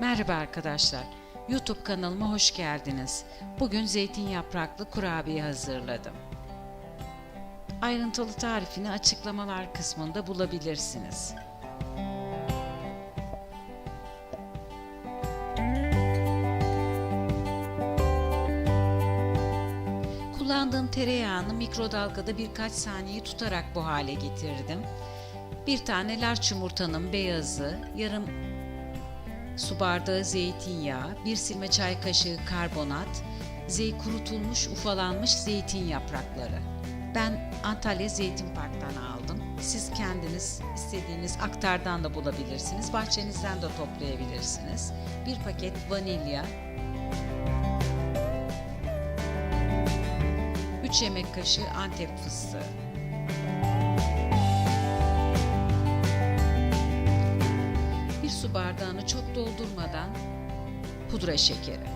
Merhaba arkadaşlar. YouTube kanalıma hoş geldiniz. Bugün zeytin yapraklı kurabiye hazırladım. Ayrıntılı tarifini açıklamalar kısmında bulabilirsiniz. Kullandığım tereyağını mikrodalgada birkaç saniye tutarak bu hale getirdim. Bir tane larç yumurtanın beyazı, yarım su bardağı zeytinyağı, bir silme çay kaşığı karbonat, zey kurutulmuş ufalanmış zeytin yaprakları. Ben Antalya Zeytin Park'tan aldım. Siz kendiniz istediğiniz aktardan da bulabilirsiniz. Bahçenizden de toplayabilirsiniz. Bir paket vanilya, 3 yemek kaşığı Antep fıstığı, su bardağını çok doldurmadan pudra şekeri.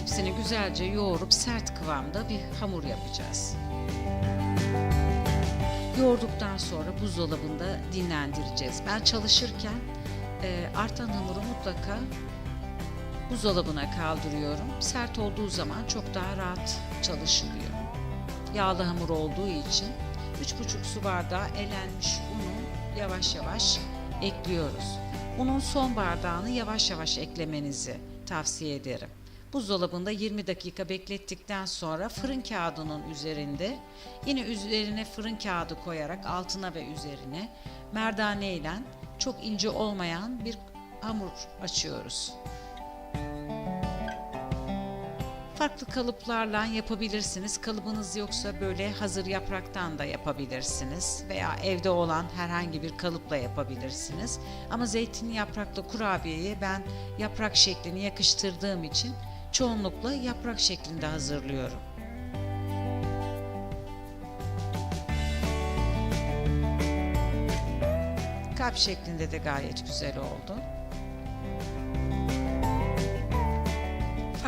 Hepsini güzelce yoğurup sert kıvamda bir hamur yapacağız. Yoğurduktan sonra buzdolabında dinlendireceğiz. Ben çalışırken e, artan hamuru mutlaka buzdolabına kaldırıyorum. Sert olduğu zaman çok daha rahat çalışılıyor. Yağlı hamur olduğu için 3,5 su bardağı elenmiş unu yavaş yavaş ekliyoruz. Unun son bardağını yavaş yavaş eklemenizi tavsiye ederim. Buzdolabında 20 dakika beklettikten sonra fırın kağıdının üzerinde yine üzerine fırın kağıdı koyarak altına ve üzerine merdane ile çok ince olmayan bir hamur açıyoruz. Farklı kalıplarla yapabilirsiniz. Kalıbınız yoksa böyle hazır yapraktan da yapabilirsiniz veya evde olan herhangi bir kalıpla yapabilirsiniz. Ama zeytin yapraklı kurabiyeyi ben yaprak şeklini yakıştırdığım için çoğunlukla yaprak şeklinde hazırlıyorum. Kalp şeklinde de gayet güzel oldu.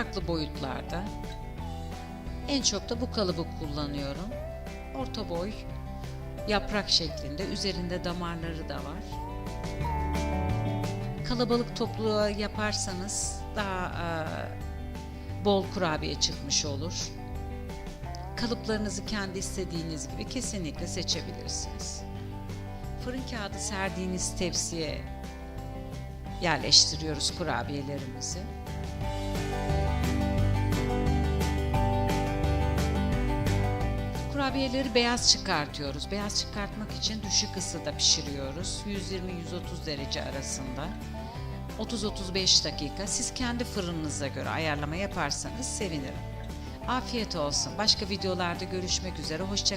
Farklı boyutlarda. En çok da bu kalıbı kullanıyorum. Orta boy, yaprak şeklinde, üzerinde damarları da var. Kalabalık topluluğa yaparsanız daha e, bol kurabiye çıkmış olur. Kalıplarınızı kendi istediğiniz gibi kesinlikle seçebilirsiniz. Fırın kağıdı serdiğiniz tepsiye yerleştiriyoruz kurabiyelerimizi. Kurabiyeleri beyaz çıkartıyoruz. Beyaz çıkartmak için düşük ısıda pişiriyoruz. 120-130 derece arasında. 30-35 dakika. Siz kendi fırınınıza göre ayarlama yaparsanız sevinirim. Afiyet olsun. Başka videolarda görüşmek üzere. Hoşça